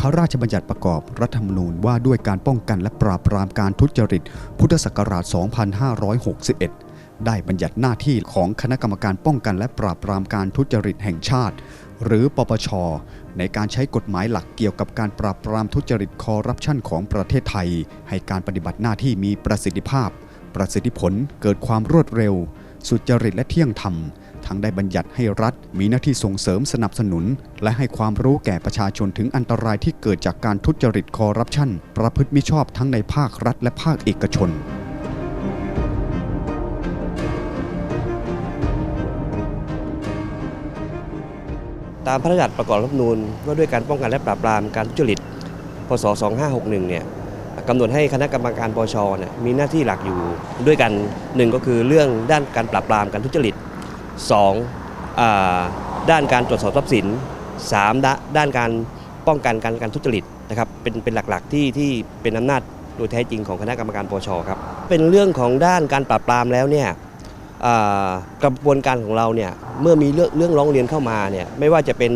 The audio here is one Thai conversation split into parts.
พระราชบัญญัติประกอบรัฐธรรมนูญว่าด้วยการป้องกันและปราบปรามการทุจริต พุทธศักราช 2561 ได้บัญญัติหน้าที่ของคณะกรรมการป้องกันและปราบปรามการทุจริตแห่งชาติ หรือปปช ในการใช้กฎหมายหลักเกี่ยวกับการปราบปรามทุจริตคอร์รัปชันของประเทศไทย ให้การปฏิบัติหน้าที่มีประสิทธิภาพ ประสิทธิผลเกิดความรวดเร็ว สุจริตและเที่ยงธรรม ทั้งได้บัญญัติให้รัฐมีหน้าที่ส่งเสริมสนับสนุน และให้ความรู้แก่ประชาชนถึงอันตรายที่เกิดจากการทุจริตคอร์รัปชัน ประพฤติมิชอบทั้งในภาครัฐและภาคเอกชน ตามพระราชบัญญัติประกอบรัฐธรรมนูญว่าด้วยการป้องกันและปราบปรามการทุจริต พศ 2561 เนี่ยกำหนดให้คณะกรรมการปชเนี่ยมีหน้าที่หลักอยู่ด้วยกันหนึ่งก็คือเรื่องด้านการปราบปรามการทุจริต สองด้านการตรวจสอบทรัพย์สินสามด้าด้านการป้องกันการการทุจริตนะครับเป็นเป็นหลักๆที่ที่เป็นอำนาจโดยแท้จริงของคณะกรรมการปชครับเป็นเรื่องของด้านการปราบปรามแล้วเนี่ยกระบวนการของเราเนี่ยเมื่อมีเรื่องเรื่องร้องเรียนเข้ามาเนี่ยไม่ว่าจะเป็น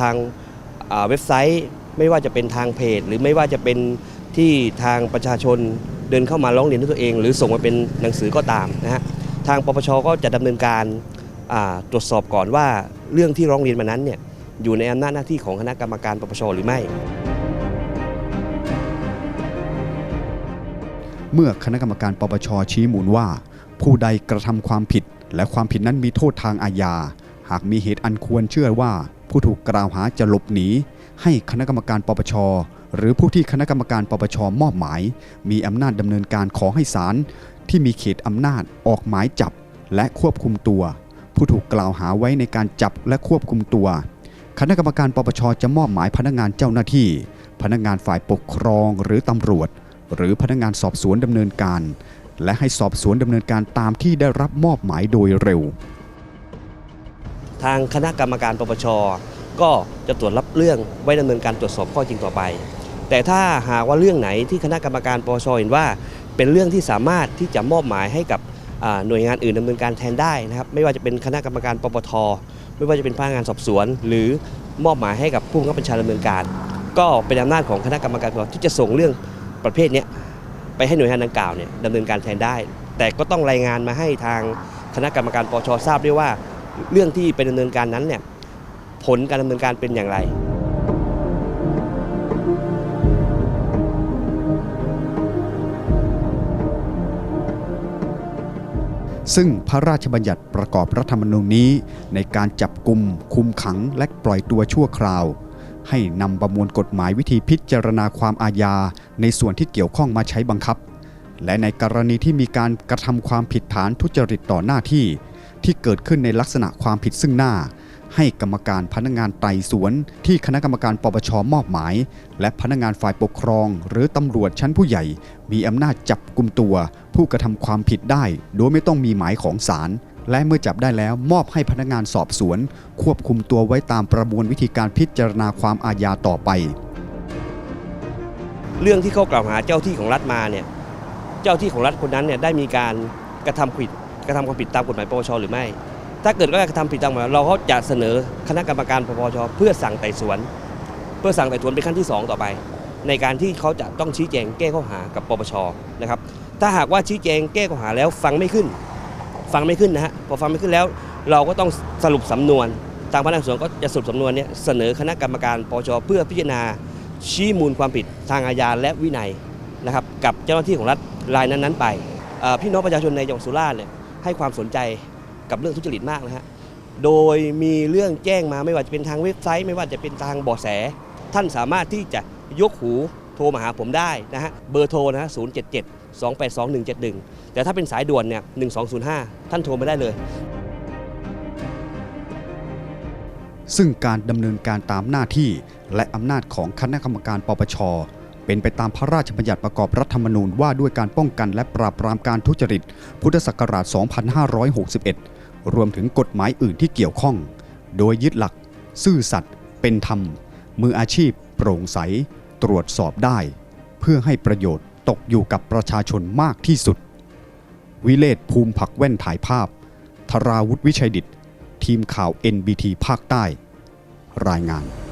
ทางเว็บไซต์ ไม่ว่าจะเป็นทางเพจ หรือไม่ว่าจะเป็นที่ทางประชาชนเดินเข้ามาร้องเรียนด้วยตัวเอง หรือส่งมาเป็นหนังสือก็ตามนะฮะทางปปชก็จะดำเนินการ ตรวจสอบก่อนว่าเรื่องที่ร้องเรียนมานั้นเนี่ยอยู่ในอำนาจหน้าที่ของคณะกรรมการปปชหรือไม่ เมื่อคณะกรรมการปปชชี้มูลว่า ผู้ใดกระทำความผิด และความผิดนั้นมีโทษทางอาญา หากมีเหตุอันควรเชื่อว่า ผู้ถูกกล่าวหาจะหลบหนี ให้คณะกรรมการปปชหรือผู้ที่คณะกรรมการปปชมอบหมาย มีอำนาจดำเนินการขอให้ศาลที่มีเขตอำนาจออกหมายจับ และควบคุมตัว ผู้ถูกกล่าวหาไว้ในการจับและควบคุมตัว คณะกรรมการปปชจะมอบหมายพนักงานเจ้าหน้าที่ พนักงานฝ่ายปกครองหรือตำรวจ หรือพนักงานสอบสวนดำเนินการ และให้สอบสวนดำเนินการตามที่ได้รับมอบหมายโดยเร็ว ทางคณะกรรมการปปชก็จะตรวจรับเรื่องไว้ดำเนินการตรวจสอบข้อจริงต่อไป แต่ถ้าหากว่าเรื่องไหนที่คณะกรรมการปปชเห็นว่า เป็นเรื่องที่สามารถที่จะมอบหมายให้กับ หน่วยงานอื่นดำเนินการแทนได้นะครับ ไม่ว่าจะเป็นคณะกรรมการปปท ไม่ว่าจะเป็นพนักงานสอบสวน หรือมอบหมายให้กับผู้บังคับบัญชาดำเนินการ ก็เป็นอำนาจของคณะกรรมการปปชที่จะส่งเรื่องประเภทนี้ไปให้หน่วยงานดังกล่าวเนี่ยดำเนินการแทนได้ แต่ก็ต้องรายงานมาให้ทางคณะกรรมการปปชทราบด้วยว่า เรื่องที่เป็นดำเนินการนั้นเนี่ยผลการดำเนินการเป็นอย่างไร ซึ่งพระราชบัญญัติประกอบรัฐธรรมนูญนี้ ในการจับกลุ่มคุมขังและปล่อยตัวชั่วคราว ให้นำประมวลกฎหมายวิธีพิจารณาความอาญา ในส่วนที่เกี่ยวข้องมาใช้บังคับ และในกรณีที่มีการกระทำความผิดฐานทุจริตต่อหน้าที่ ที่เกิดขึ้นในลักษณะความผิดซึ่งหน้า ให้กรรมการพนักงานไต่สวน ที่คณะกรรมการปปชมอบหมาย และพนักงานฝ่ายปกครอง หรือตำรวจชั้นผู้ใหญ่ มีอำนาจจับกลุ่มตัว ผู้กระทำความผิดได้ โดยไม่ต้องมีหมายของศาลและเมื่อจับได้แล้วมอบให้พนักงานสอบสวน ควบคุมตัวไว้ตามประมวลวิธีการพิจารณาความอาญาต่อไป เรื่องที่เขากล่าวหาเจ้าที่ของรัฐมาเนี่ยเจ้าที่ของรัฐคนนั้นเนี่ยได้มีการกระทำผิดกระทำความผิดตามกฎหมายปปชหรือไม่ ถ้าเกิดว่ากระทำผิดตามกฎหมายเราก็จะเสนอคณะกรรมการปปชเพื่อสั่งไต่สวน เพื่อสั่งไต่สวนเป็นขั้นที่ 2 ต่อไป ในการที่เขาจะต้องชี้แจงแก้ข้อหากับปปชนะครับถ้าหากว่าชี้แจงแก้ข้อหาแล้วฟังไม่ขึ้น ฟังไม่ขึ้นนะฮะพอฟังไม่ขึ้นแล้ว เราก็ต้องสรุปสำนวนทางพนักงานสอบสวนก็จะสรุปสำนวนนี้เสนอคณะกรรมการปปชเพื่อพิจารณาชี้มูลความผิดทางอาญาและวินัยนะครับกับเจ้าหน้าที่ของรัฐรายนั้นๆไปพี่น้องประชาชนในจังหวัดสุราษฎร์เนี่ยให้ความสนใจ กับเรื่องทุจริตมากนะฮะ โดยมีเรื่องแจ้งมาไม่ว่าจะเป็นทางเว็บไซต์ ไม่ว่าจะเป็นทางบาะแส ท่านสามารถที่จะยกหูโทรมาหาผมได้นะฮะ เบอร์โทรนะฮะ077 282 171 แต่ถ้าเป็นสายด่วนเนี่ย 1205 ท่านโทรมาได้เลย ซึ่งการดำเนินการตามหน้าที่และอำนาจของคณะกรรมการปปชเป็นไปตามพระราชบัญญัติประกอบรัฐธรรมนูญว่าด้วยการป้องกันและปราบปรามการทุจริต พุทธศักราช 2561 รวมถึงกฎหมายอื่นที่เกี่ยวข้อง โดยยึดหลัก ซื่อสัตย์เป็นธรรม มืออาชีพ โปร่งใส ตรวจสอบได้ เพื่อให้ประโยชน์ตกอยู่กับประชาชนมากที่สุด วิเลศภูมิผักแว่นถ่ายภาพ ธราวุฒิวิชัยดิต ทีมข่าว NBT ภาคใต้ รายงาน